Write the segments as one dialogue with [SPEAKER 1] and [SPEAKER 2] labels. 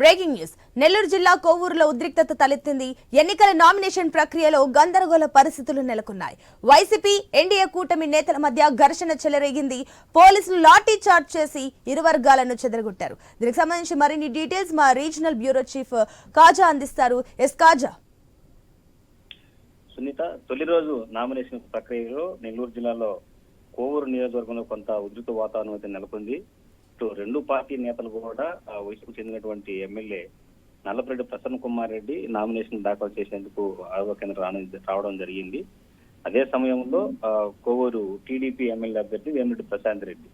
[SPEAKER 1] Breaking news. Nellore జిల్లా కోవూరులో ఉద్రిక్తత తలెత్తింది. ఎన్నికల నామినేషన్ ప్రక్రియలో గందరగోళ పరిస్థితులు నెలకొన్నాయి. వైసీపీ ఎన్డీఏ కూటమి నేతల మధ్య ఘర్షణ చెలరేగింది. పోలీసులు లాఠీ చార్జ్ చేసి ఇరు వర్గాలను చెదరగొట్టారు. దీనికి సంబంధించి మరిన్ని డీటెయిల్స్ మా రీజనల్ బ్యూరో చీఫ్ కాజా అందిస్తారు. ఎస్ కాజా.
[SPEAKER 2] సునీత తొలి రోజు నామినేషన్ ప్రక్రియలో నెల్లూరు జిల్లాలో కోవూరు నియోజకవర్గంలో కొంత ఉద్రిక్త వాతావరణం అయితే నెలకొంది. ఇటు రెండు పార్టీ నేతలు కూడా ఆ వయసుకు చెందినటువంటి ఎమ్మెల్యే నల్లపరెడ్డి ప్రసన్న కుమార్ రెడ్డి నామినేషన్ దాఖలు చేసేందుకు ఆయోగ కేంద్రం రాను- రావడం జరిగింది. అదే సమయంలో కోవూరు టీడీపీ ఎమ్మెల్యే అభ్యర్థి వేమిరెడ్డి ప్రశాంత్ రెడ్డి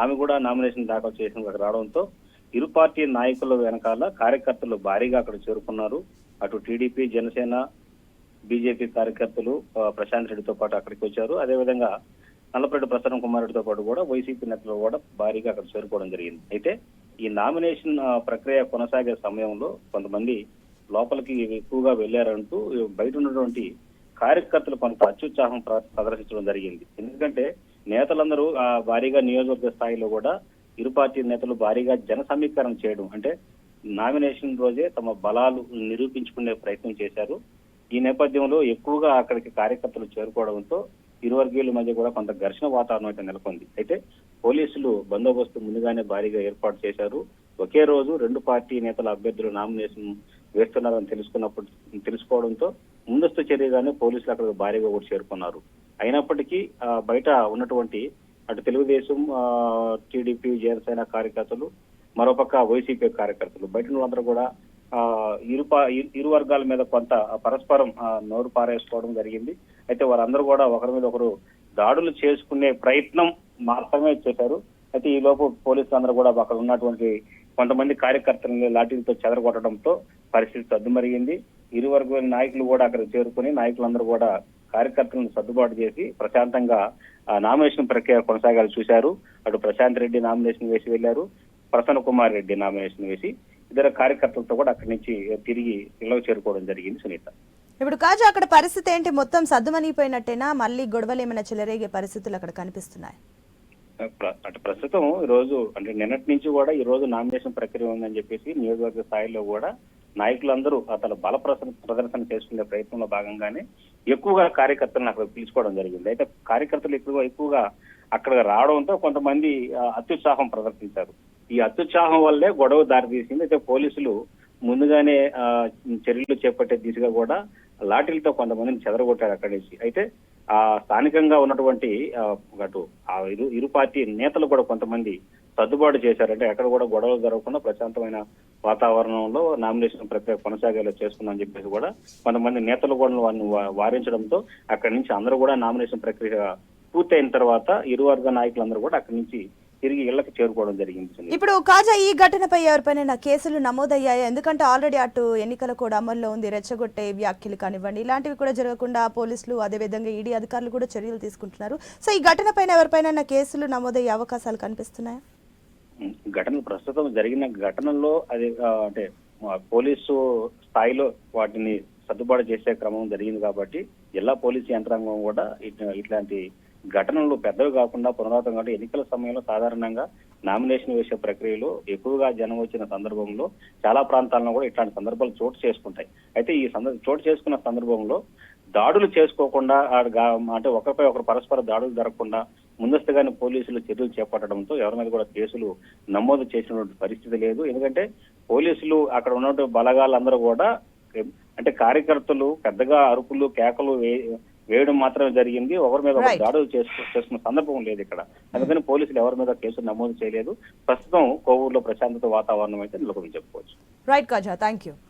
[SPEAKER 2] ఆమె కూడా నామినేషన్ దాఖలు చేసిన రావడంతో ఇరు పార్టీ నాయకుల వెనకాల కార్యకర్తలు భారీగా అక్కడ చేరుకున్నారు. అటు టీడీపీ జనసేన బీజేపీ కార్యకర్తలు ప్రశాంత్ రెడ్డితో పాటు అక్కడికి వచ్చారు. అదేవిధంగా నల్లపరెడ్డి ప్రసన్న కుమారుడితో పాటు కూడా వైసీపీ నేతలు కూడా భారీగా అక్కడ చేరుకోవడం జరిగింది. అయితే ఈ నామినేషన్ ప్రక్రియ కొనసాగే సమయంలో కొంతమంది లోపలికి ఎక్కువగా వెళ్ళారంటూ బయట ఉన్నటువంటి కార్యకర్తలు కొంత అత్యుత్సాహం ప్ర- ప్రదర్శించడం జరిగింది. ఎందుకంటే నేతలందరూ ఆ, భారీగా నియోజకవర్గ స్థాయిలో కూడా ఇరు పార్టీ నేతలు భారీగా జన సమీకరణ చేయడం అంటే నామినేషన్ రోజే తమ బలాలు నిరూపించుకునే ప్రయత్నం చేశారు. ఈ నేపథ్యంలో ఎక్కువగా అక్కడికి కార్యకర్తలు చేరుకోవడంతో ఇరు వర్గీయుల మధ్య కూడా కొంత ఘర్షణ వాతావరణం అయితే నెలకొంది. అయితే పోలీసులు బందోబస్తు ముందుగానే భారీగా ఏర్పాటు చేశారు. ఒకే రోజు రెండు పార్టీ నేతల అభ్యర్థులు నామినేషన్ వేస్తున్నారని తెలుసుకున్నప్పుడు తెలుసుకోవడంతో ముందస్తు చర్యగానే పోలీసులు అక్కడ భారీగా కూడా చేరుకున్నారు. అయినప్పటికీ బయట ఉన్నటువంటి అటు తెలుగుదేశం ఆ, టీడీపీ జనసేన కార్యకర్తలు మరోపక్క వైసీపీ కార్యకర్తలు బయట వాళ్ళందరూ కూడా ఆ, ఇరు ఇరు- వర్గాల మీద కొంత పరస్పరం నోరు పారేసుకోవడం జరిగింది. అయితే వారందరూ కూడా ఒకరి మీద ఒకరు దాడులు చేసుకునే ప్రయత్నం మాత్రమే చేశారు. అయితే ఈ లోపు పోలీసులు అందరూ కూడా అక్కడ ఉన్నటువంటి కొంతమంది కార్యకర్తలని లాఠీలతో చెదరగొట్టడంతో పరిస్థితి సద్దుమరిగింది. ఇరు వర్గాల నాయకులు కూడా అక్కడ చేరుకుని నాయకులందరూ కూడా కార్యకర్తలను సర్దుబాటు చేసి ప్రశాంతంగా నామినేషన్ ప్రక్రియ కొనసాగాలి చూశారు. అటు ప్రశాంత్ రెడ్డి నామినేషన్ వేసి వెళ్ళారు ప్రసన్న కుమార్ రెడ్డి నామినేషన్ వేసి ఇతర కార్యకర్తలతో కూడా అక్కడి నుంచి తిరిగి ఇళ్ళకు చేరుకోవడం జరిగింది సునీత.
[SPEAKER 1] ఇప్పుడు కాజా అక్కడ పరిస్థితి ఏంటి? మొత్తం సద్దుమనిగిపోయినట్టేనా మళ్ళీ గొడవలు ఏమైనా చెలరేగే పరిస్థితులు అక్కడ కనిపిస్తున్నాయి?
[SPEAKER 2] అటు ప్రస్తుతం ఈ రోజు అంటే నిన్నటి నుంచి కూడా ఈ రోజు నామినేషన్ ప్రక్రియ ఉందని చెప్పేసి నియోజకవర్గ స్థాయిలో కూడా నాయకులందరూ అతను బల ప్రదర్శన చేసుకునే ప్రయత్నంలో భాగంగానే ఎక్కువగా కార్యకర్తలను అక్కడ పిలుచుకోవడం జరిగింది. అయితే కార్యకర్తలు ఎక్కువగా ఎక్కువగా అక్కడ రావడంతో కొంతమంది అత్యుత్సాహం ప్రదర్శించారు. ఈ అత్యుత్సాహం వల్లే గొడవ దారితీసింది. అయితే పోలీసులు ముందుగానే ఆ, చర్యలు చేపట్టే దిశగా కూడా లాఠీలతో కొంతమందిని చెదరగొట్టారు అక్కడి నుంచి. అయితే ఆ స్థానికంగా ఉన్నటువంటి అటు ఆ ఇరు ఇరు పార్టీ నేతలు కూడా కొంతమంది సర్దుబాటు చేశారంటే ఎక్కడ కూడా గొడవలు జరగకుండా ప్రశాంతమైన వాతావరణంలో నామినేషన్ ప్రక్రియ కొనసాగేలా చేసుకుందని చెప్పేసి కూడా కొంతమంది నేతలు కూడా వారిని వారించడంతో అక్కడి నుంచి అందరూ కూడా నామినేషన్ ప్రక్రియ పూర్తయిన తర్వాత ఇరు వర్గ నాయకులందరూ కూడా అక్కడి నుంచి తిరిగి ఇళ్ళకు చేరుకోవడం జరిగింది.
[SPEAKER 1] ఇప్పుడు కాజా ఈ ఘటనపై ఎవరిపైన కేసులు నమోదయ్యాయి? ఎందుకంటే ఆల్రెడీ అటు ఎన్నికల కూడా అమల్లో ఉంది. రెచ్చగొట్టే వ్యాఖ్యలు కానివ్వండి ఇలాంటివి కూడా జరగకుండా పోలీసులు అదేవిధంగా ఈడీ అధికారులు కూడా చర్యలు తీసుకుంటున్నారు. సో ఈ ఘటనపైన ఎవరిపైన కేసులు నమోదయ్యే అవకాశాలు కనిపిస్తున్నాయా?
[SPEAKER 2] ఘటన ప్రస్తుతం జరిగిన ఘటనలో అది అంటే పోలీసు స్థాయిలో వాటిని సర్దుబాటు చేసే క్రమం జరిగింది కాబట్టి జిల్లా పోలీసు యంత్రాంగం కూడా ఇట్- ఇట్లాంటి ఘటనలు పెద్దవి కాకుండా పునరావృతం కాబట్టి ఎన్నికల సమయంలో సాధారణంగా నామినేషన్ వేసే ప్రక్రియలో ఎక్కువగా జనం వచ్చిన సందర్భంలో చాలా ప్రాంతాల్లో కూడా ఇట్లాంటి సందర్భాలు చోటు చేసుకుంటాయి. అయితే ఈ సందర్భ చోటు చేసుకున్న సందర్భంలో దాడులు చేసుకోకుండా ఆ అంటే ఒకరిపై ఒకరు పరస్పర దాడులు జరగకుండా ముందస్తుగానే పోలీసులు చర్యలు చేపట్టడంతో ఎవరి మీద కూడా కేసులు నమోదు చేసినటువంటి పరిస్థితి లేదు. ఎందుకంటే పోలీసులు అక్కడ ఉన్నటువంటి బలగాలందరూ కూడా అంటే కార్యకర్తలు పెద్దగా అరుపులు కేకలు వే- వేయడం మాత్రమే జరిగింది. ఒకరి మీద ఒకరు. దాడులు చేసుకు చేసుకున్న సందర్భం లేదు ఇక్కడ. అందుకని పోలీసులు ఎవరి మీద కేసులు నమోదు చేయలేదు. ప్రస్తుతం కోవూరులో ప్రశాంతత వాతావరణం అయితే నెలకొని చెప్పుకోవచ్చు
[SPEAKER 1] రైట్ కాజా థ్యాంక్ యూ